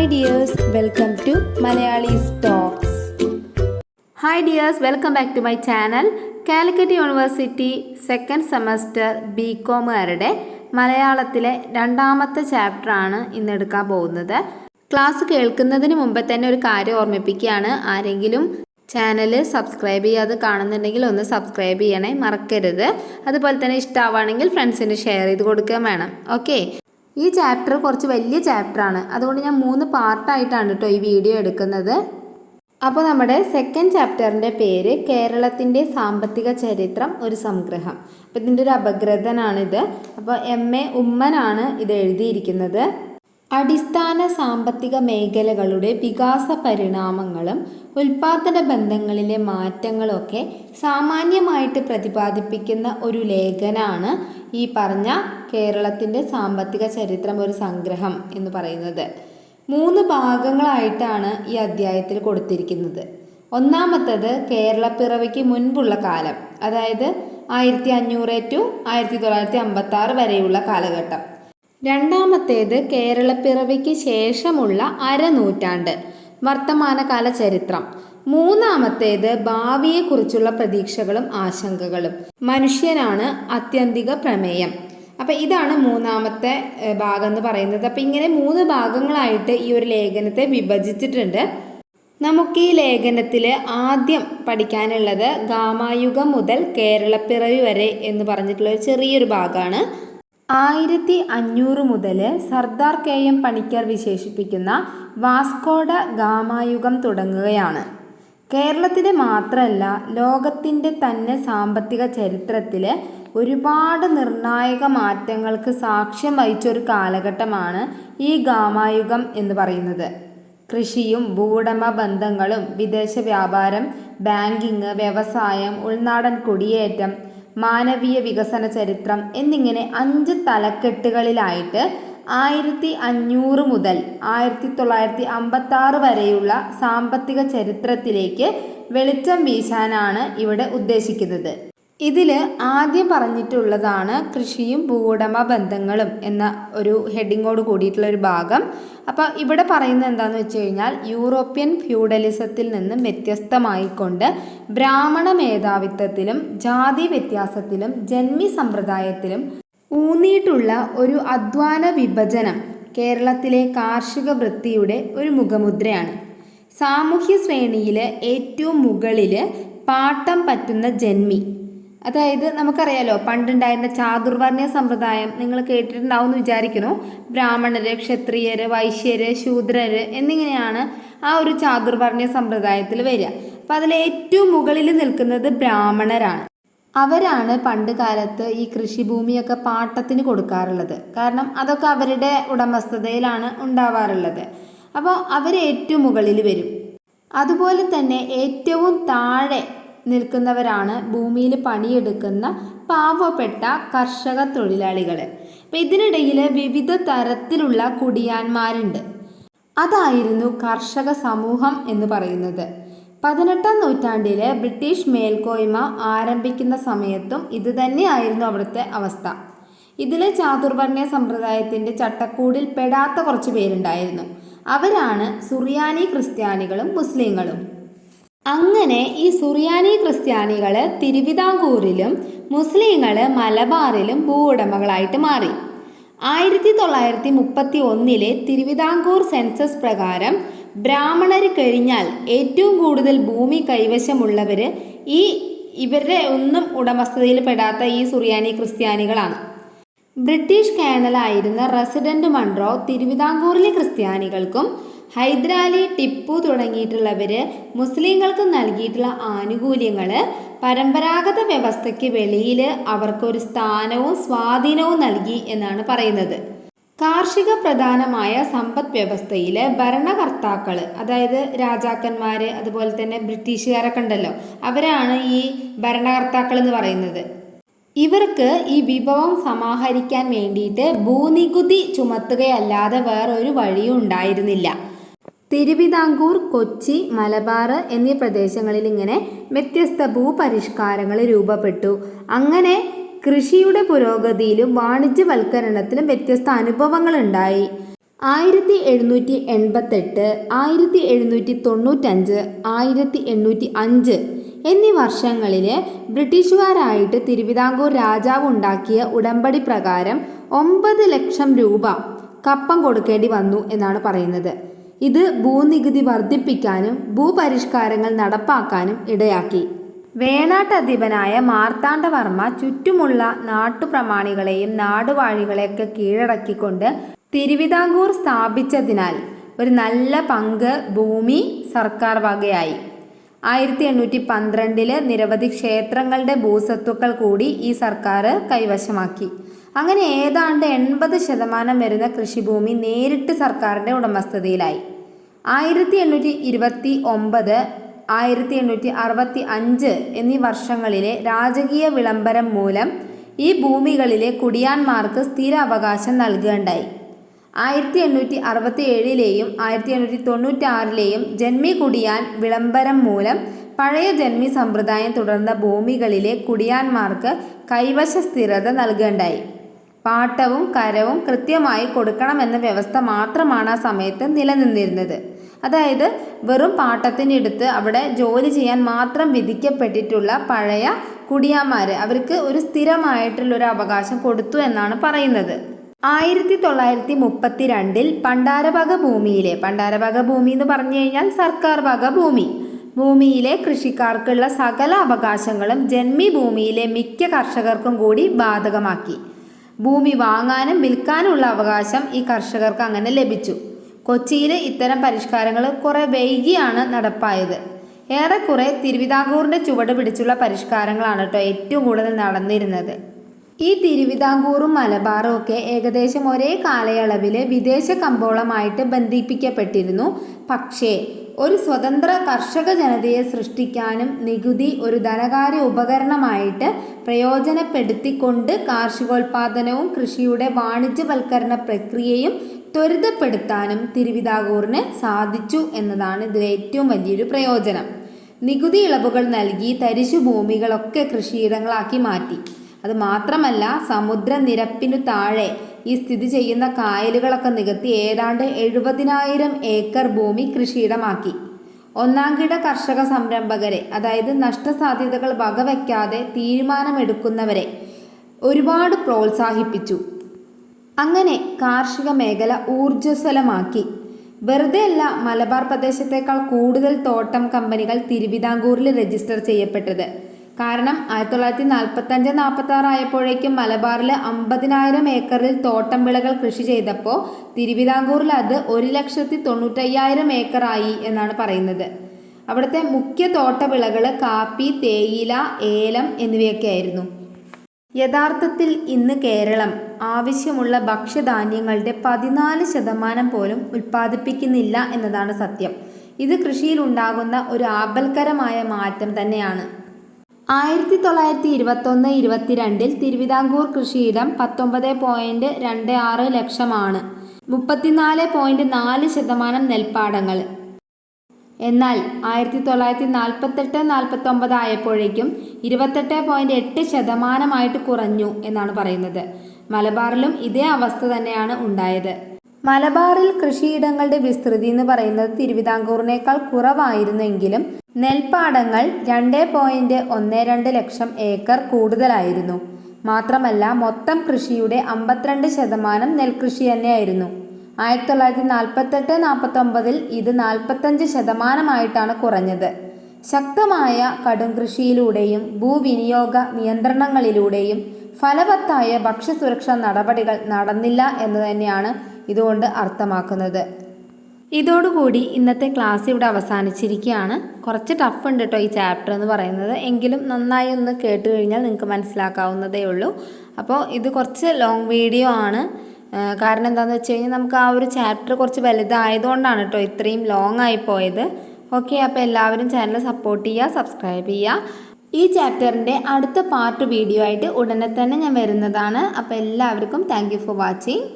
Hi dears welcome to Malayalees talks hi dears welcome back to my channel Calicut university second semester B കോമുകാരുടെ മലയാളത്തിലെ രണ്ടാമത്തെ chapter ആണ് ഇന്ന് എടുക്കാൻ പോകുന്നത്. Class കേൾക്കുന്നതിന് മുമ്പ് തന്നെ ഒരു കാര്യം ഓർമ്മിപ്പിക്കുകയാണ്. ആരെങ്കിലും ചാനൽ സബ്സ്ക്രൈബ് ചെയ്യാതെ കാണുന്നുണ്ടെങ്കിൽ ഒന്ന് സബ്സ്ക്രൈബ് ചെയ്യണേ മറക്കരുത്. അതുപോലെ തന്നെ ഇഷ്ടമാവുകയാണെങ്കിൽ ഫ്രണ്ട്സിന് ഷെയർ ചെയ്ത് കൊടുക്കുകയും വേണം. ഓക്കെ ഈ ചാപ്റ്റർ കുറച്ച് വലിയ ചാപ്റ്ററാണ് അതുകൊണ്ട് ഞാൻ മൂന്ന് പാർട്ടായിട്ടാണ് കേട്ടോ ഈ വീഡിയോ എടുക്കുന്നത്. അപ്പോൾ നമ്മുടെ സെക്കൻഡ് ചാപ്റ്ററിന്റെ പേര് കേരളത്തിന്റെ സാമ്പത്തിക ചരിത്രം ഒരു സംഗ്രഹം. അപ്പോൾ ഇതിന്റെ ഒരു അപഗ്രഥനാണിത്. അപ്പോൾ എം എ ഉമ്മനാണ് ഇത് എഴുതിയിരിക്കുന്നത്. അടിസ്ഥാന സാമ്പത്തിക മേഖലകളുടെ വികാസ പരിണാമങ്ങളും ഉൽപാദന ബന്ധങ്ങളിലെ മാറ്റങ്ങളൊക്കെ സാമാന്യമായിട്ട് പ്രതിപാദിപ്പിക്കുന്ന ഒരു ലേഖനാണ് ഈ പറഞ്ഞ കേരളത്തിന്റെ സാമ്പത്തിക ചരിത്രം ഒരു സംഗ്രഹം എന്ന് പറയുന്നത്. മൂന്ന് ഭാഗങ്ങളായിട്ടാണ് ഈ അധ്യായത്തിൽ കൊടുത്തിരിക്കുന്നത്. ഒന്നാമത്തത് കേരളപ്പിറവിക്ക് മുൻപുള്ള കാലം അതായത് ആയിരത്തി അഞ്ഞൂറ് ടു ആയിരത്തി തൊള്ളായിരത്തി അമ്പത്തി ആറ് വരെയുള്ള കാലഘട്ടം. രണ്ടാമത്തേത് കേരളപ്പിറവിക്ക് ശേഷമുള്ള അരനൂറ്റാണ്ട് വർത്തമാനകാല ചരിത്രം മൂന്നാമത്തേത് ഭാവിയെക്കുറിച്ചുള്ള പ്രതീക്ഷകളും ആശങ്കകളും. മനുഷ്യനാണ് അത്യന്തിക പ്രമേയം. അപ്പം ഇതാണ് മൂന്നാമത്തെ ഭാഗം എന്ന് പറയുന്നത്. അപ്പം ഇങ്ങനെ മൂന്ന് ഭാഗങ്ങളായിട്ട് ഈ ഒരു ലേഖനത്തെ വിഭജിച്ചിട്ടുണ്ട്. നമുക്ക് ഈ ലേഖനത്തിൽ ആദ്യം പഠിക്കാനുള്ളത് ഗാമായുഗം മുതൽ കേരളപ്പിറവി വരെ എന്ന് പറഞ്ഞിട്ടുള്ള ഒരു ചെറിയൊരു ഭാഗമാണ് ആയിരത്തി അഞ്ഞൂറ് മുതൽ സർദാർ കെ എം പണിക്കർ വിശേഷിപ്പിക്കുന്ന വാസ്കോഡ ഗാമായുഗം തുടങ്ങുകയാണ്. കേരളത്തിലെ മാത്രമല്ല ലോകത്തിന്റെ തന്നെ സാമ്പത്തിക ചരിത്രത്തിൽ ഒരുപാട് നിർണായക മാറ്റങ്ങൾക്ക് സാക്ഷ്യം വഹിച്ചൊരു കാലഘട്ടമാണ് ഈ ഗാമായുഗം എന്ന് പറയുന്നത്. കൃഷിയും ഭൂവുടമ ബന്ധങ്ങളും വിദേശ വ്യാപാരം ബാങ്കിങ് വ്യവസായം ഉൾനാടൻ കുടിയേറ്റം മാനവീയ വികസന ചരിത്രം എന്നിങ്ങനെ അഞ്ച് തലക്കെട്ടുകളിലായിട്ട് ആയിരത്തി അഞ്ഞൂറ് മുതൽ ആയിരത്തി തൊള്ളായിരത്തി അമ്പത്തി ആറ് വരെയുള്ള സാമ്പത്തിക ചരിത്രത്തിലേക്ക് വെളിച്ചം വീശാനാണ് ഇവിടെ ഉദ്ദേശിക്കുന്നത്. ഇതിൽ ആദ്യം പറഞ്ഞിട്ടുള്ളതാണ് കൃഷിയും ഭൂവുടമ ബന്ധങ്ങളും എന്ന ഒരു ഹെഡിങ്ങോട് കൂടിയിട്ടുള്ള ഒരു ഭാഗം. അപ്പോൾ ഇവിടെ പറയുന്നത് എന്താണെന്ന് വെച്ച് കഴിഞ്ഞാൽ യൂറോപ്യൻ ഫ്യൂഡലിസത്തിൽ നിന്നും വ്യത്യസ്തമായിക്കൊണ്ട് ബ്രാഹ്മണ മേധാവിത്വത്തിലും ജാതി വ്യത്യാസത്തിലും ജന്മി സമ്പ്രദായത്തിലും ഊന്നിയിട്ടുള്ള ഒരു അധ്വാന വിഭജനം കേരളത്തിലെ കാർഷിക വൃത്തിയുടെ ഒരു മുഖമുദ്രയാണ്. സാമൂഹ്യ ശ്രേണിയിൽ ഏറ്റവും മുകളിൽ പാട്ടം പറ്റുന്ന ജന്മി അതായത് നമുക്കറിയാലോ പണ്ടുണ്ടായിരുന്ന ചാതുർവർണയ സമ്പ്രദായം നിങ്ങൾ കേട്ടിട്ടുണ്ടാവും എന്ന് വിചാരിക്കുന്നു. ബ്രാഹ്മണര് ക്ഷത്രിയര് വൈശ്യര് ശൂദ്രര് എന്നിങ്ങനെയാണ് ആ ഒരു ചാതുർവർണയ സമ്പ്രദായത്തിൽ വരിക. അപ്പം അതിൽ ഏറ്റവും മുകളിൽ നിൽക്കുന്നത് ബ്രാഹ്മണരാണ്. അവരാണ് പണ്ട് കാലത്ത് ഈ കൃഷിഭൂമിയൊക്കെ പാട്ടത്തിന് കൊടുക്കാറുള്ളത്. കാരണം അതൊക്കെ അവരുടെ ഉടമസ്ഥതയിലാണ് ഉണ്ടാവാറുള്ളത്. അപ്പോൾ അവർ ഏറ്റവും മുകളിൽ വരും. അതുപോലെ തന്നെ ഏറ്റവും താഴെ നിൽക്കുന്നവരാണ് ഭൂമിയിൽ പണിയെടുക്കുന്ന പാവപ്പെട്ട കർഷക തൊഴിലാളികൾ അപ്പം ഇതിനിടയിൽ വിവിധ തരത്തിലുള്ള കുടിയാന്മാരുണ്ട്. അതായിരുന്നു കർഷക സമൂഹം എന്ന് പറയുന്നത്. പതിനെട്ടാം നൂറ്റാണ്ടിലെ ബ്രിട്ടീഷ് മേൽക്കോയ്മ ആരംഭിക്കുന്ന സമയത്തും ഇതുതന്നെയായിരുന്നു അവിടുത്തെ അവസ്ഥ. ഇതിലെ ചാതുർവർണയ സമ്പ്രദായത്തിന്റെ ചട്ടക്കൂടിൽ പെടാത്ത കുറച്ച് പേരുണ്ടായിരുന്നു. അവരാണ് സുറിയാനി ക്രിസ്ത്യാനികളും മുസ്ലിങ്ങളും. അങ്ങനെ ഈ സുറിയാനി ക്രിസ്ത്യാനികൾ തിരുവിതാംകൂറിലും മുസ്ലിങ്ങൾ മലബാറിലും ഭൂവുടമകളായിട്ട് മാറി. ആയിരത്തി തൊള്ളായിരത്തി മുപ്പത്തി ഒന്നിലെ തിരുവിതാംകൂർ സെൻസസ് പ്രകാരം ബ്രാഹ്മണർ കഴിഞ്ഞാൽ ഏറ്റവും കൂടുതൽ ഭൂമി കൈവശമുള്ളവർ ഈ ഇവരുടെ ഒന്നും ഉടമസ്ഥതയിൽ പെടാത്ത ഈ സുറിയാനി ക്രിസ്ത്യാനികളാണ്. ബ്രിട്ടീഷ് കേണലായിരുന്ന റെസിഡന്റ് മൺറോ തിരുവിതാംകൂറിലെ ക്രിസ്ത്യാനികൾക്കും ഹൈദരാലി ടിപ്പു തുടങ്ങിയിട്ടുള്ളവർ മുസ്ലിങ്ങൾക്ക് നൽകിയിട്ടുള്ള ആനുകൂല്യങ്ങൾ പരമ്പരാഗത വ്യവസ്ഥയ്ക്ക് വെളിയിൽ അവർക്കൊരു സ്ഥാനവും സ്വാധീനവും നൽകി എന്നാണ് പറയുന്നത്. കാർഷിക പ്രധാനമായ സമ്പദ് വ്യവസ്ഥയിൽ ഭരണകർത്താക്കൾ അതായത് രാജാക്കന്മാർ അതുപോലെ തന്നെ ബ്രിട്ടീഷുകാരൊക്കെ ഉണ്ടല്ലോ അവരാണ് ഈ ഭരണകർത്താക്കൾ എന്ന് പറയുന്നത്. ഇവർക്ക് ഈ വിഭവം സമാഹരിക്കാൻ വേണ്ടിയിട്ട് ഭൂനികുതി ചുമത്തുകയല്ലാതെ വേറൊരു വഴിയും ഉണ്ടായിരുന്നില്ല. തിരുവിതാംകൂർ കൊച്ചി മലബാർ എന്നീ പ്രദേശങ്ങളിൽ ഇങ്ങനെ വ്യത്യസ്ത ഭൂപരിഷ്കാരങ്ങൾ രൂപപ്പെട്ടു. അങ്ങനെ കൃഷിയുടെ പുരോഗതിയിലും വാണിജ്യവൽക്കരണത്തിലും വ്യത്യസ്ത അനുഭവങ്ങൾ ഉണ്ടായി. ആയിരത്തി എഴുന്നൂറ്റി എൺപത്തെട്ട് ആയിരത്തി എഴുന്നൂറ്റി തൊണ്ണൂറ്റഞ്ച് ആയിരത്തി എണ്ണൂറ്റി അഞ്ച് എന്നീ വർഷങ്ങളിൽ ബ്രിട്ടീഷുകാരായിട്ട് തിരുവിതാംകൂർ രാജാവ് ഉണ്ടാക്കിയ ഉടമ്പടി പ്രകാരം ഒമ്പത് ലക്ഷം രൂപ കപ്പം കൊടുക്കേണ്ടി വന്നു എന്നാണ് പറയുന്നത്. ഇത് ഭൂനികുതി വർദ്ധിപ്പിക്കാനും ഭൂപരിഷ്കാരങ്ങൾ നടപ്പാക്കാനും ഇടയാക്കി. വേണാട്ടധിപനായ മാർത്താണ്ഡവർമ്മ ചുറ്റുമുള്ള നാട്ടുപ്രമാണികളെയും നാടുവാഴികളെയൊക്കെ കീഴടക്കിക്കൊണ്ട് തിരുവിതാംകൂർ സ്ഥാപിച്ചതിനാൽ ഒരു നല്ല പങ്ക് ഭൂമി സർക്കാർ വകയായി. ആയിരത്തി എണ്ണൂറ്റി പന്ത്രണ്ടിൽ നിരവധി ക്ഷേത്രങ്ങളുടെ ഭൂസ്വത്തുക്കൾ കൂടി ഈ സർക്കാർ കൈവശമാക്കി. അങ്ങനെ ഏതാണ്ട് എൺപത് ശതമാനം വരുന്ന കൃഷിഭൂമി നേരിട്ട് സർക്കാരിന്റെ ഉടമസ്ഥതയിലായി. ആയിരത്തി എണ്ണൂറ്റി ഇരുപത്തി ഒമ്പത് ആയിരത്തി എണ്ണൂറ്റി അറുപത്തി അഞ്ച് എന്നീ വർഷങ്ങളിലെ രാജകീയ വിളംബരം മൂലം ഈ ഭൂമികളിലെ കുടിയാന്മാർക്ക് സ്ഥിര അവകാശം നൽകുകയുണ്ടായി. ആയിരത്തി എണ്ണൂറ്റി അറുപത്തി ഏഴിലെയും ആയിരത്തി എണ്ണൂറ്റി തൊണ്ണൂറ്റി ആറിലെയും ജന്മി കുടിയാൻ വിളംബരം മൂലം പഴയ ജന്മി സമ്പ്രദായം തുടർന്ന ഭൂമികളിലെ കുടിയാന്മാർക്ക് കൈവശ സ്ഥിരത നൽകേണ്ടായി. പാട്ടവും കരവും കൃത്യമായി കൊടുക്കണമെന്ന വ്യവസ്ഥ മാത്രമാണ് ആ സമയത്ത് നിലനിന്നിരുന്നത്. അതായത് വെറും പാട്ടത്തിനെടുത്ത് അവിടെ ജോലി ചെയ്യാൻ മാത്രം വിധിക്കപ്പെട്ടിട്ടുള്ള പഴയ കുടിയാന്മാർ അവർക്ക് ഒരു സ്ഥിരമായിട്ടുള്ളൊരു അവകാശം കൊടുത്തു എന്നാണ് പറയുന്നത്. ആയിരത്തി തൊള്ളായിരത്തി മുപ്പത്തി രണ്ടിൽ പണ്ടാരവക ഭൂമിയിലെ പണ്ടാരവക ഭൂമി എന്ന് പറഞ്ഞു കഴിഞ്ഞാൽ സർക്കാർ വക ഭൂമി ഭൂമിയിലെ കൃഷിക്കാർക്കുള്ള സകല അവകാശങ്ങളും ജന്മി ഭൂമിയിലെ മിക്ക കർഷകർക്കും കൂടി ബാധകമാക്കി. ഭൂമി വാങ്ങാനും വിൽക്കാനുമുള്ള അവകാശം ഈ കർഷകർക്ക് അങ്ങനെ ലഭിച്ചു. കൊച്ചിയിൽ ഇത്തരം പരിഷ്കാരങ്ങൾ കുറെ വൈകിയാണ് നടപ്പായത്. ഏറെക്കുറെ തിരുവിതാംകൂറിന്റെ ചുവട് പിടിച്ചുള്ള പരിഷ്കാരങ്ങളാണ് കേട്ടോ ഏറ്റവും കൂടുതൽ നടന്നിരുന്നത്. ഈ തിരുവിതാംകൂറും മലബാറും ഒക്കെ ഏകദേശം ഒരേ കാലയളവിൽ വിദേശ കമ്പോളമായിട്ട് ബന്ധിപ്പിക്കപ്പെട്ടിരുന്നു. പക്ഷേ ഒരു സ്വതന്ത്ര കർഷക ജനതയെ സൃഷ്ടിക്കാനും നികുതി ഒരു ധനകാര്യ ഉപകരണമായിട്ട് പ്രയോജനപ്പെടുത്തിക്കൊണ്ട് കാർഷികോൽപാദനവും കൃഷിയുടെ വാണിജ്യവൽക്കരണ പ്രക്രിയയും ത്വരിതപ്പെടുത്താനും തിരുവിതാംകൂറിന് സാധിച്ചു എന്നതാണ് ഇതിലെ ഏറ്റവും വലിയൊരു പ്രയോജനം. നികുതി ഇളവുകൾ നൽകി തരിശു ഭൂമികളൊക്കെ കൃഷിയിടങ്ങളാക്കി മാറ്റി. അത് മാത്രമല്ല സമുദ്രനിരപ്പിനു താഴെ ഈ സ്ഥിതി ചെയ്യുന്ന കായലുകളൊക്കെ നികത്തി ഏതാണ്ട് എഴുപതിനായിരം ഏക്കർ ഭൂമി കൃഷിയിടമാക്കി. ഒന്നാംകിട കർഷക സംരംഭകരെ അതായത് നഷ്ടസാധ്യതകൾ വകവയ്ക്കാതെ തീരുമാനമെടുക്കുന്നവരെ ഒരുപാട് പ്രോത്സാഹിപ്പിച്ചു. അങ്ങനെ കാർഷിക മേഖല ഊർജസ്വലമാക്കി. വെറുതെ അല്ല മലബാർ പ്രദേശത്തേക്കാൾ കൂടുതൽ തോട്ടം കമ്പനികൾ തിരുവിതാംകൂറിൽ രജിസ്റ്റർ ചെയ്യപ്പെട്ടത്. കാരണം ആയിരത്തി തൊള്ളായിരത്തി നാൽപ്പത്തഞ്ച് നാൽപ്പത്തി ആറ് ആയപ്പോഴേക്കും മലബാറിൽ അമ്പതിനായിരം ഏക്കറിൽ തോട്ടം വിളകൾ കൃഷി ചെയ്തപ്പോൾ തിരുവിതാംകൂറിൽ അത് ഒരു ലക്ഷത്തി തൊണ്ണൂറ്റയ്യായിരം ഏക്കറായി എന്നാണ് പറയുന്നത്. അവിടുത്തെ മുഖ്യ തോട്ടവിളകൾ കാപ്പി തേയില ഏലം എന്നിവയൊക്കെ ആയിരുന്നു യഥാർത്ഥത്തിൽ ഇന്ന് കേരളം ആവശ്യമുള്ള ഭക്ഷ്യധാന്യങ്ങളുടെ പതിനാല് ശതമാനം പോലും ഉൽപ്പാദിപ്പിക്കുന്നില്ല എന്നതാണ് സത്യം. ഇത് കൃഷിയിൽ ഉണ്ടാകുന്ന ഒരു ആപൽക്കരമായ മാറ്റം തന്നെയാണ്. ആയിരത്തി തൊള്ളായിരത്തി ഇരുപത്തൊന്ന് ഇരുപത്തിരണ്ടിൽ തിരുവിതാംകൂർ കൃഷിയിടം പത്തൊമ്പത് പോയിന്റ് രണ്ട് ആറ് ലക്ഷമാണ്. മുപ്പത്തിനാല് പോയിന്റ് നാല് ശതമാനം നെൽപ്പാടങ്ങൾ. എന്നാൽ ആയിരത്തി തൊള്ളായിരത്തി നാൽപ്പത്തെട്ട് നാൽപ്പത്തൊമ്പത് ആയപ്പോഴേക്കും ഇരുപത്തെട്ട് പോയിന്റ് എട്ട് ശതമാനമായിട്ട് കുറഞ്ഞു എന്നാണ് പറയുന്നത്. മലബാറിലും ഇതേ അവസ്ഥ തന്നെയാണ് ഉണ്ടായത്. മലബാറിൽ കൃഷിയിടങ്ങളുടെ വിസ്തൃതി എന്ന് പറയുന്നത് തിരുവിതാംകൂറിനേക്കാൾ കുറവായിരുന്നെങ്കിലും നെൽപ്പാടങ്ങൾ രണ്ട് പോയിന്റ് ഒന്ന് രണ്ട് ലക്ഷം ഏക്കർ കൂടുതലായിരുന്നു. മാത്രമല്ല മൊത്തം കൃഷിയുടെ അമ്പത്തിരണ്ട് ശതമാനം നെൽകൃഷി തന്നെയായിരുന്നു. ആയിരത്തി തൊള്ളായിരത്തി നാൽപ്പത്തെട്ട് നാൽപ്പത്തൊമ്പതിൽ ഇത് നാൽപ്പത്തഞ്ച് ശതമാനമായിട്ടാണ് കുറഞ്ഞത്. ശക്തമായ കടും കൃഷിയിലൂടെയും ഭൂവിനിയോഗ നിയന്ത്രണങ്ങളിലൂടെയും ഫലവത്തായ ഭക്ഷ്യസുരക്ഷാ നടപടികൾ നടന്നില്ല എന്ന് തന്നെയാണ് ഇതുകൊണ്ട് അർത്ഥമാക്കുന്നത്. ഇതോടുകൂടി ഇന്നത്തെ ക്ലാസ് ഇവിടെ അവസാനിച്ചിരിക്കുകയാണ്. കുറച്ച് ടഫ് ഉണ്ട് കേട്ടോ ഈ ചാപ്റ്റർ എന്ന് പറയുന്നത്. എങ്കിലും നന്നായി ഒന്ന് കേട്ട് കഴിഞ്ഞാൽ നിങ്ങൾക്ക് മനസ്സിലാക്കാവുന്നതേ ഉള്ളൂ. അപ്പോൾ ഇത് കുറച്ച് ലോങ് വീഡിയോ ആണ്. കാരണം എന്താണെന്ന് വെച്ച് കഴിഞ്ഞാൽ നമുക്ക് ആ ഒരു ചാപ്റ്റർ കുറച്ച് വലുതായതുകൊണ്ടാണ് കേട്ടോ ഇത്രയും ലോങ് ആയി പോയത്. ഓക്കെ അപ്പോൾ എല്ലാവരും ചാനൽ സപ്പോർട്ട് ചെയ്യുക സബ്സ്ക്രൈബ് ചെയ്യുക. ഈ ചാപ്റ്ററിന്റെ അടുത്ത പാർട്ട് വീഡിയോ ആയിട്ട് ഉടനെ തന്നെ ഞാൻ വരുന്നതാണ്. അപ്പോൾ എല്ലാവർക്കും താങ്ക് ഫോർ വാച്ചിങ്